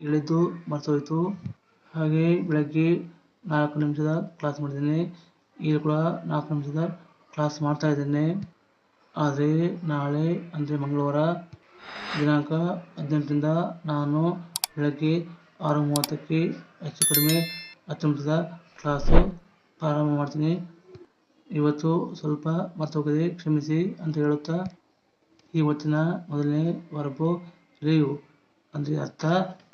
ಹೇಳಿದ್ದು ಮರ್ತೋಯ್ತು. ಹಾಗೆ ಬೆಳಗ್ಗೆ ನಾಲ್ಕು ನಿಮಿಷದ ಕ್ಲಾಸ್ ಮಾಡಿದ್ದೇನೆ. ಈಗ ಕೂಡ ನಾಲ್ಕು ನಿಮಿಷದ ಕ್ಲಾಸ್ ಮಾಡ್ತಾ ಇದ್ದೇನೆ. ಆದರೆ ನಾಳೆ ಅಂದರೆ ಮಂಗಳವಾರ ದಿನಾಂಕ ಹದಿನೆಂಟರಿಂದ ನಾನು ಬೆಳಗ್ಗೆ ಆರು ಮೂವತ್ತಕ್ಕೆ ಹೆಚ್ಚು ಕಡಿಮೆ ಹತ್ತು ನಿಮಿಷದ ಕ್ಲಾಸು ಪ್ರಾರಂಭ ಮಾಡ್ತೀನಿ. ಇವತ್ತು ಸ್ವಲ್ಪ ಮರ್ತೋಗಿದೆ ಕ್ಷಮಿಸಿ ಅಂತ ಹೇಳುತ್ತಾ ಇವತ್ತಿನ ಮೊದಲನೇ ವರ್ಬು ಲೀವ್ ಅಂದರೆ ಅರ್ಥ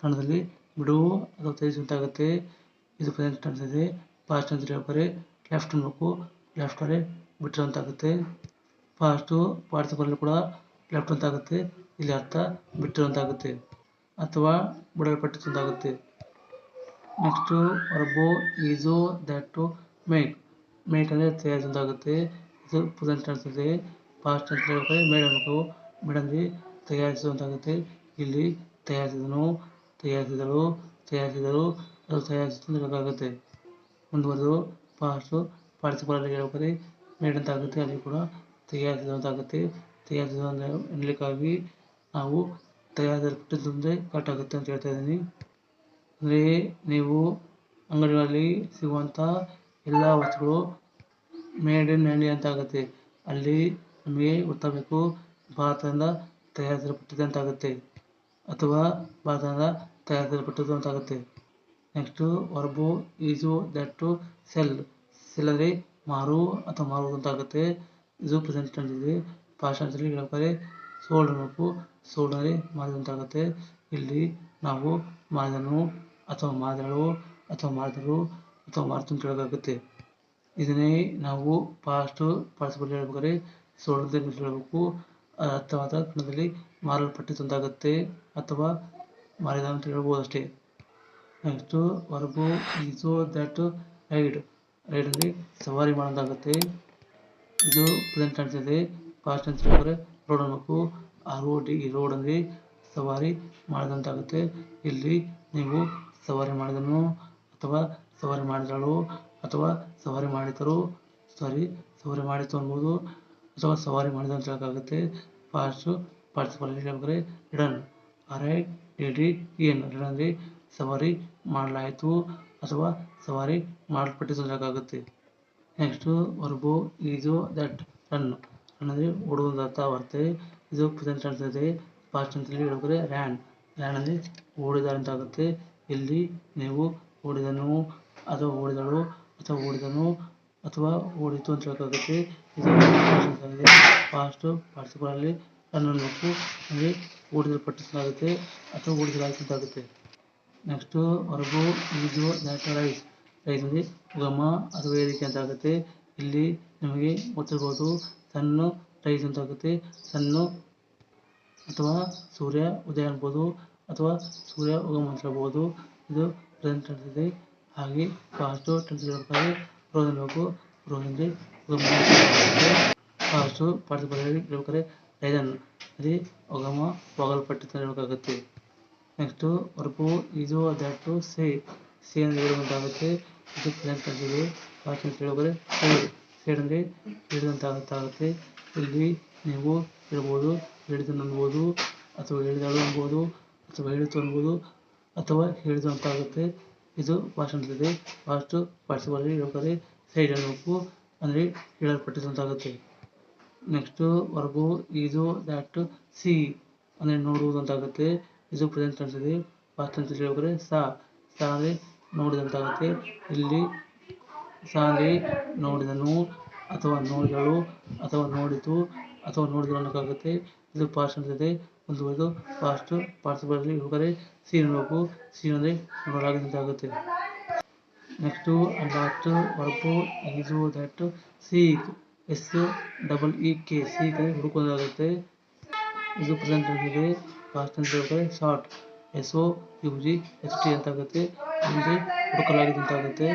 ಕನ್ನಡದಲ್ಲಿ ಬಿಡುವು ಅಥವಾ ತ್ಯಜಿಸುವಂತಾಗುತ್ತೆ ಇದು ಪ್ರೆಸೆಂಟ್ ಟೆನ್ಸ್ ಇದೆ. ಪಾಸ್ಟ್ ಅಂತ ಹೇಳ್ತಾರೆ ಲೆಫ್ಟ್ ಅನ್ಬೇಕು ಲೆಫ್ಟ್ ಅಲ್ಲೇ ಬಿಟ್ಟಿರುವಂತಾಗುತ್ತೆ ಫಾಸ್ಟು ಪಾರ್ಟಿಸಿಪಲ್ ಕೂಡ ಲೆಫ್ಟ್ ಅಂತಾಗುತ್ತೆ ಇಲ್ಲಿ ಅರ್ಥ ಬಿಟ್ಟಿರುವಂತಾಗುತ್ತೆ ಅಥವಾ ಬಿಡಲ್ಪಟ್ಟಿರುವಂತಾಗುತ್ತೆ next verb is that to make make ಅಂದರೆ ತಯಾರಿಸುವಂತಾಗುತ್ತೆ ಇದು ಪ್ರೆಸೆಂಟ್ ಟೆನ್ಸ್ ಇದೆ. ಪಾಸ್ಟ್ ಅಂತ ಹೇಳ್ತಾರೆ ಮೇಡ್ ಅನ್ಬೇಕು. ಮೇಡ್ ಅಂದರೆ ಇಲ್ಲಿ ತಯಾರಿಸಿದನು ತಯಾರಿಸಿದಳು ತಯಾರಿಸಿದರು, ಅದು ತಯಾರಿಸಿತು ಅಂತ ಹೇಳೋಕ್ಕಾಗುತ್ತೆ ಮುಂದುವರೆದು ಪಾಸ್ಟು ಪಾರ್ಟಿಸಿಪಲ್ ಹೇಳ್ಬೇಕಾದ್ರೆ ಮೇಡ್ ಅಂತ ಆಗುತ್ತೆ ಅಲ್ಲಿ ಕೂಡ ತಯಾರಿಸಿದಂತಾಗುತ್ತೆ ಅಂತ ತಯಾರಿಸಿದ ಎನ್ನಲಿಕ್ಕಾಗಿ ನಾವು ತಯಾರಿಸಲ್ಪಟ್ಟಿದ್ದು ಕಟ್ ಆಗುತ್ತೆ ಅಂತ ಹೇಳ್ತಾ ಇದ್ದೀನಿ. ಅಂದರೆ ನೀವು ಅಂಗಡಿಗಳಲ್ಲಿ ಸಿಗುವಂಥ ಎಲ್ಲ ವಸ್ತುಗಳು ಮೇಡ್ ಇನ್ ಇಂಡಿಯಾ ಅಂತ ಆಗುತ್ತೆ ಅಲ್ಲಿ ನಮಗೆ ಗೊತ್ತಾಗಬೇಕು ಭಾರತದಿಂದ ತಯಾರಿಸಲ್ಪಟ್ಟಿದೆ ಅಂತ ಆಗುತ್ತೆ ಅಥವಾ ಭಾರತದಿಂದ ತಯಾರಿಸಲ್ಪಟ್ಟದ್ದು ಅಂತ ಆಗುತ್ತೆ next verb is that to sell sell ಅಂದರೆ ಮಾರು ಅಥವಾ ಮಾರುವುದು ಅಂತ ಆಗುತ್ತೆ ಇದು ಪ್ರೆಸೆಂಟ್ ಟೆನ್ಸ್ ಇದೆ. ಪಾಸ್ಟ್ ಹೇಳ್ಬೇಕಾದ್ರೆ ಸೋಲ್ಡ್ ಅನ್ನಬೇಕು ಸೋಲ್ಡ್ ಅಂದರೆ ಮಾರಿದಂತಾಗುತ್ತೆ ಇಲ್ಲಿ ನಾವು ಮಾರಿದನು ಅಥವಾ ಮಾರಿದಳು ಅಥವಾ ಮಾರಿದರು ಅಥವಾ ಮಾರ್ತು ಅಂತ ಹೇಳೋಕ್ಕಾಗುತ್ತೆ ಇದನ್ನೇ ನಾವು ಪಾಸ್ಟು ಪಾರ್ಟಿಸಿಪಲ್ ಹೇಳ್ಬೇಕಾದ್ರೆ ಸೋಲ್ಡ್ ಅಂತ ಹೇಳಬೇಕು. ಅರ್ಥವಾದ ಕನ್ನಡದಲ್ಲಿ ಮಾರಲ್ಪಟ್ಟಿತು ಅಂತಾಗುತ್ತೆ ಅಥವಾ ಮಾರಿದ ಅಂತ ಹೇಳ್ಬೋದು ಅಷ್ಟೇ ನೆಕ್ಸ್ಟು ವರ್ಗು ಈಸೋ ದಟ್ ರೈಡ್. ರೈಡ್ ಅಂದರೆ ಸವಾರಿ ಮಾಡೋದಾಗುತ್ತೆ. ಇದು ಪ್ರೆಸೆಂಟ್ ಇದೆ. ಪಾಸ್ಟ್ ಟೆನ್ಸ್ ಹೇಳಿದ್ರೆ ರೋಡ್ ಅನ್ನಬೇಕು ಆ ರೋಡ್ ಈ ರೋಡ್ ಅಂದರೆ ಸವಾರಿ ಮಾಡಿದಂತಾಗುತ್ತೆ. ಇಲ್ಲಿ ನೀವು ಸವಾರಿ ಮಾಡಿದನು ಅಥವಾ ಸವಾರಿ ಮಾಡಿದಳು ಅಥವಾ ಸವಾರಿ ಮಾಡಿದರು ಸಾರಿ, ಸವಾರಿ ಮಾಡಿತು ಅನ್ಬೋದು ಅಥವಾ ಸವಾರಿ ಮಾಡಿದ ಅಂತ ಹೇಳೋಕ್ಕಾಗುತ್ತೆ. ಫಾಸ್ಟು ಪಾರ್ಟಿಸಿಪಲ್ ಹೇಳ್ಬೇಕಾದ್ರೆ ridden R I D D N ridden ಅಂದರೆ ಸವಾರಿ ಮಾಡಲಾಯಿತು ಅಥವಾ ಸವಾರಿ ಮಾಡಲ್ಪಟ್ಟಿತು ಅಂತ ಹೇಳೋಕ್ಕಾಗುತ್ತೆ ನೆಕ್ಸ್ಟು ವರ್ಬು ಇದು ದಟ್ ರನ್. ರನ್ ಅಂದರೆ ಓಡುವುದು ಅರ್ಥ ಬರುತ್ತೆ ಇದು ಪ್ರೆಸೆಂಟ್ ಟೆನ್ಸ್ ಇದೆ. ಪಾಸ್ಟ್ ಟೆನ್ಸಲ್ಲಿ ಹೇಳ್ಬೇಕಾದ್ರೆ ರ್ಯಾನ್. ರ್ಯಾನ್ ಅಂದರೆ ಓಡಿದ ಅಂತ ಆಗುತ್ತೆ ಇಲ್ಲಿ ನೀವು ಓಡಿದನು ಅಥವಾ ಓಡಿದಳು ಅಥವಾ ಓಡಿದನು ಅಥವಾ ಓಡಿತು ಅಂತ ಹೇಳೋಕ್ಕಾಗುತ್ತೆ ಇದು ಪಾಸ್ಟು ಪಾರ್ಟಿಸಿಪಲಲ್ಲಿ ರನ್ ಅಲ್ಲಿ ಅಂದರೆ ಪಟ್ಟಿಸಲಾಗುತ್ತೆ ಅಥವಾ ಆಗುತ್ತೆ next verb is that rise. Rise ಅಂದರೆ ಉಗಮ ಅಥವಾ ವೇದಿಕೆ ಅಂತ ಆಗುತ್ತೆ ಇಲ್ಲಿ ನಿಮಗೆ ಗೊತ್ತಿರ್ಬೋದು ಸಣ್ಣ ರೈಸ್ ಅಂತ ಆಗುತ್ತೆ ಸಣ್ಣ ಅಥವಾ ಸೂರ್ಯ ಉದಯ ಅನ್ಬೋದು ಅಥವಾ ಸೂರ್ಯ ಉಗಮ ಅಂತ ಇದು ಪ್ರೆಸೆಂಟ್ ಹಾಗೆ ಪಾಸ್ಟು ಟೆನ್ಸ್ ಹೇಳ್ಬೇಕಾದ್ರೆ ರೋಸ್ ಅನ್ಬೇಕು ಅಂದರೆ ಉಗಮ ಪಾಸ್ಟು ಪಾರ್ಟಿಸಿಪಲ್ ಹೇಳ್ಬೇಕಾದ್ರೆ ರೈಸನ್ ಅಲ್ಲಿ ಅಂತ ಹೇಳಬೇಕಾಗುತ್ತೆ ನೆಕ್ಸ್ಟು ವರ್ಬು ಇದು ದಟ್ಟು ಸೇ. ಸೇ ಅಂದರೆ ಹೇಳುವಂತಾಗುತ್ತೆ ಇದು ಪ್ರೆಸೆಂಟ್ ಆಗಿದೆ. ಪಾಸ್ಟ್ ಅಂತ ಹೇಳ್ಬೇಕಾದ್ರೆ ಸೇಡ್ ಸೇಡ್ ಅಂದರೆ ಹೇಳಿದಂತಾಗುತ್ತೆ ಇಲ್ಲಿ ನೀವು ಹೇಳ್ಬೋದು ಹೇಳಿದನು ಅನ್ಬೋದು ಅಥವಾ ಹೇಳಿದಳು ಅನ್ಬೋದು ಅಥವಾ ಹೇಳಿತು ಅನ್ಬೋದು ಅಥವಾ ಹೇಳಿದು ಅಂತ ಆಗುತ್ತೆ. ಇದು ಪಾಸ್ಟ್ ಅಂತಿದೆ ಪಾಸ್ಟು ಪಾರ್ಟಿಸಿಪಲ್ ಹೇಳ್ಬೇಕಾದ್ರೆ ಸೈಡ್ ಅನ್ನಬೇಕು ಅಂದರೆ ಹೇಳಲ್ಪಟ್ಟಿದ್ದು ಅಂತ ಆಗುತ್ತೆ. ನೆಕ್ಸ್ಟು ವರ್ಗು ಈಜೋ ದ್ಯಾಟ್ ಸಿ ಅಂದರೆ ನೋಡುವುದು ಅಂತ ಆಗುತ್ತೆ ಇದು ಪ್ರೆಸೆಂಟ್ ಟೆನ್ಸ್ ಇದೆ. ಪಾಸ್ಟ್ ಟೆನ್ಸ್ ಹೇಳ್ಬೇಕಾದ್ರೆ ಸಾ. ಸಾ ಅಂದರೆ ನೋಡಿದಂತಾಗುತ್ತೆ. ಇಲ್ಲಿ ಸಾ ಅಂದರೆ ನೋಡಿದನು ಅಥವಾ ನೋಡಿದಳು ಅಥವಾ ನೋಡಿತು ಅಥವಾ ನೋಡಿದಳು ಅನ್ನೋಕ್ಕಾಗುತ್ತೆ ಇದು ಪಾಸ್ಟ್ ಟೆನ್ಸ್ ಇದೆ. ಮುಂದುವರೆದು ಪಾಸ್ಟ್ ಪಾರ್ಟಿಸಿಪಲ್ ಹೇಳ್ಬೇಕಾದ್ರೆ ಸಿ ನೋಡಬೇಕು. ಸಿ ಅಂದರೆ ನೋಡಲಾಗಿದಂತಾಗುತ್ತೆ. Next last verb is that seek S double E K seek ಹುಡುಕೋದಾಗುತ್ತೆ ಇದು ಪ್ರೆಸೆಂಟ್ ಆಗಿದೆ. ಫಾಸ್ಟ್ ಪಾಸ್ಟ್ ಹೇಳಿದ್ರೆ sought S O U G S T ಅಂತ ಆಗುತ್ತೆ ಅಂದರೆ ಹುಡುಕಲಾಗಿದೆ ಅಂತ ಆಗುತ್ತೆ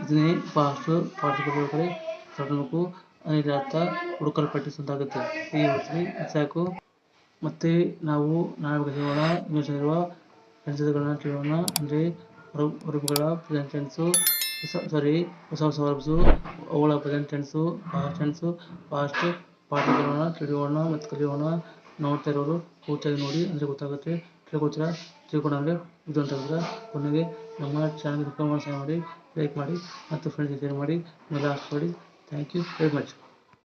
ಇದನ್ನೇ ಫಾಸ್ಟ್ ಪಾರ್ಟಿಸಿಪಲ್ ಹೇಳಿದ್ರೆ ಸಡನ್ಕು ಅರ್ಥ ಹುಡುಕಲ್ಪಟ್ಟಿತು ಅಂತ ಆಗುತ್ತೆ ಈ ಹೇಳ್ತೀನಿ ಸಾಕು. ಮತ್ತೆ ನಾವು ಬಗ್ಗೆ ತಿಳಿಯೋಣ ಇಂಗ್ಲೀಷಲ್ಲಿರುವ ಟೆನ್ಸಸ್ಗಳನ್ನ ತಿಳಿಯೋಣ ಅಂದರೆ ವರ್ಬ್ಗಳ ಪ್ರೆಸೆಂಟ್ ಟೆನ್ಸು ಸಾರಿ ಹೊಸ ಹೊಸ ವರ್ಬ್ಸು ಅವುಗಳ present tense past tense past ಪಾಠಗಳನ್ನ ತಿಳಿಯೋಣ ಮತ್ತು ಕಲಿಯೋಣ ನೋಡ್ತಾ ಇರೋರು ಪೂರ್ತಿಯಾಗಿ ನೋಡಿ, ಅಂದರೆ ಗೊತ್ತಾಗುತ್ತೆ. ತಿಳ್ಕೊಳ್ತೀರಾ ತಿಳ್ಕೊಂಡ್ರೆ ಇದು ಅಂತ ಹೇಳಿದ್ರೆ ಕೊನೆಗೆ ನಮ್ಮ ರೆಕಮೆಂಡ್ ಮಾಡಿ ಲೈಕ್ ಮಾಡಿ, ಮತ್ತು ಫ್ರೆಂಡ್ಸ್ ಶೇರ್ ಮಾಡಿ ಎಲ್ಲ ಹಾಕ್ಸ್ಕೊಡಿ ಥ್ಯಾಂಕ್ ಯು ವೆರಿ ಮಚ್